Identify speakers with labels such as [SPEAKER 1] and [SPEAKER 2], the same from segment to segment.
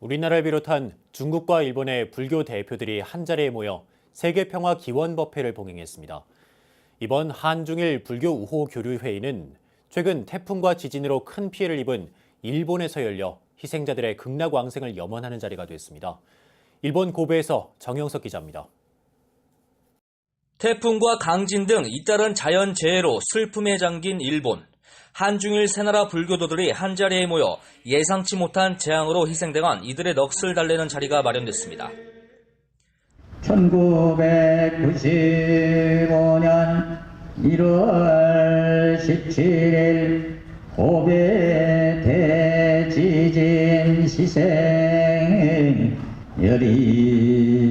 [SPEAKER 1] 우리나라를 비롯한 중국과 일본의 불교 대표들이 한 자리에 모여 세계 평화 기원 법회를 봉행했습니다. 이번 한중일 불교 우호 교류 회의는 최근 태풍과 지진으로 큰 피해를 입은 일본에서 열려 희생자들의 극락 왕생을 염원하는 자리가 됐습니다. 일본 고베에서 정영석 기자입니다.
[SPEAKER 2] 태풍과 강진 등 잇따른 자연재해로 슬픔에 잠긴 일본. 한중일 세 나라 불교도들이 한자리에 모여 예상치 못한 재앙으로 희생당한 이들의 넋을 달래는 자리가 마련됐습니다.
[SPEAKER 3] 1995년 1월 17일 고베 대지진 희생 열이영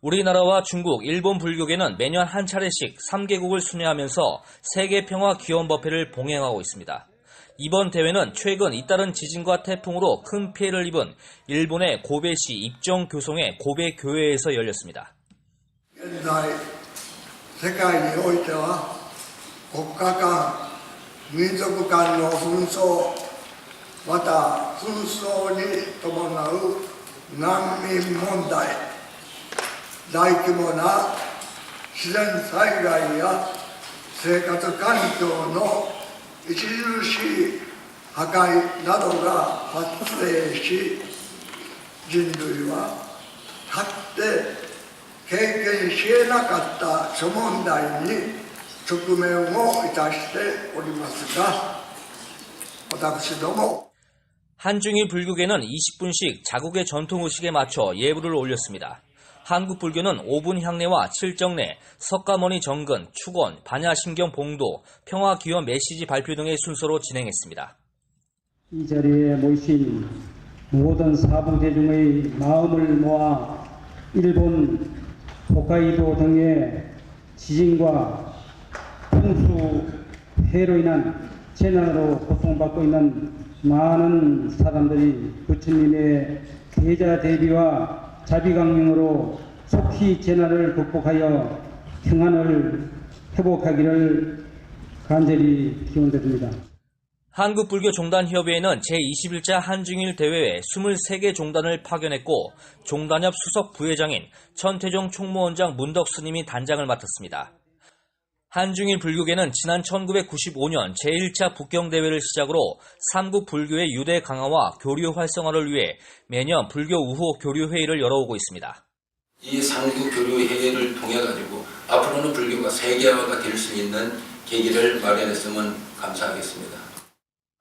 [SPEAKER 2] 우리나라와 중국, 일본 불교계는 매년 한 차례씩 3개국을 순회하면서 세계평화 기원법회를 봉행하고 있습니다. 이번 대회는 최근 잇따른 지진과 태풍으로 큰 피해를 입은 일본의 고베시 입정 교송의 고베 교회에서 열렸습니다.
[SPEAKER 4] 現在世界においては国家間民族間の紛争また紛争に伴う難民問題。大規模な自然災害や生活環境の著しい破壊などが発生し人類はかつて経験し得なかった諸問題に直面をいたしておりますが私ども
[SPEAKER 2] 한중일 불교계는 20분씩 자국의 전통 의식에 맞춰 예불을 올렸습니다. 한국 불교는 5분 향례와 칠정례, 석가모니 정근, 축원, 반야심경 봉도, 평화기원 메시지 발표 등의 순서로 진행했습니다.
[SPEAKER 5] 이 자리에 모이신 모든 사부 대중의 마음을 모아 일본 홋카이도 등의 지진과 풍수 해로 인한 재난으로 고통받고 있는 많은 사람들이 부처님의 계자 대비와 자비강령으로 속히 재난을 극복하여 평안을 회복하기를 간절히 기원드립니다.
[SPEAKER 2] 한국불교종단협의회는 제21차 한중일 대회에 23개 종단을 파견했고 종단협 수석 부회장인 천태종 총무원장 문덕 스님이 단장을 맡았습니다. 한중일 불교계는 지난 1995년 제1차 북경대회를 시작으로 삼국 불교의 유대 강화와 교류 활성화를 위해 매년 불교 우호 교류회의를 열어오고 있습니다.
[SPEAKER 6] 이 삼국 교류 회의를 통해 가지고 앞으로는 불교가 세계화가 될 수 있는 계기를 마련했으면 감사하겠습니다.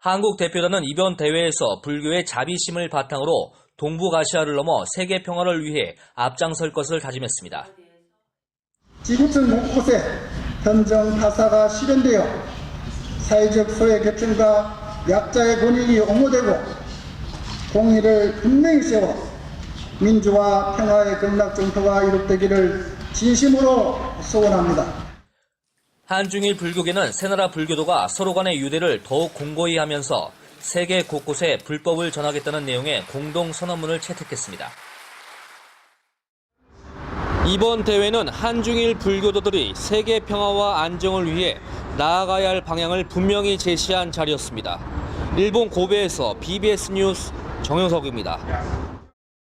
[SPEAKER 2] 한국 대표단은 이번 대회에서 불교의 자비심을 바탕으로 동북아시아를 넘어 세계 평화를 위해 앞장설 것을 다짐했습니다.
[SPEAKER 7] 지구촌 곳곳에 현정 타사가 실현되어 사회적 소외 계층과 약자의 권익이 옹호되고 공의를 분명히 세워 민주화 평화의 극락 정토가 이룩되기를 진심으로 소원합니다.
[SPEAKER 2] 한중일 불교계는 세 나라 불교도가 서로 간의 유대를 더욱 공고히 하면서 세계 곳곳에 불법을 전하겠다는 내용의 공동 선언문을 채택했습니다. 이번 대회는 한중일 불교도들이 세계 평화와 안정을 위해 나아가야 할 방향을 분명히 제시한 자리였습니다. 일본 고베에서 BBS 뉴스 정영석입니다.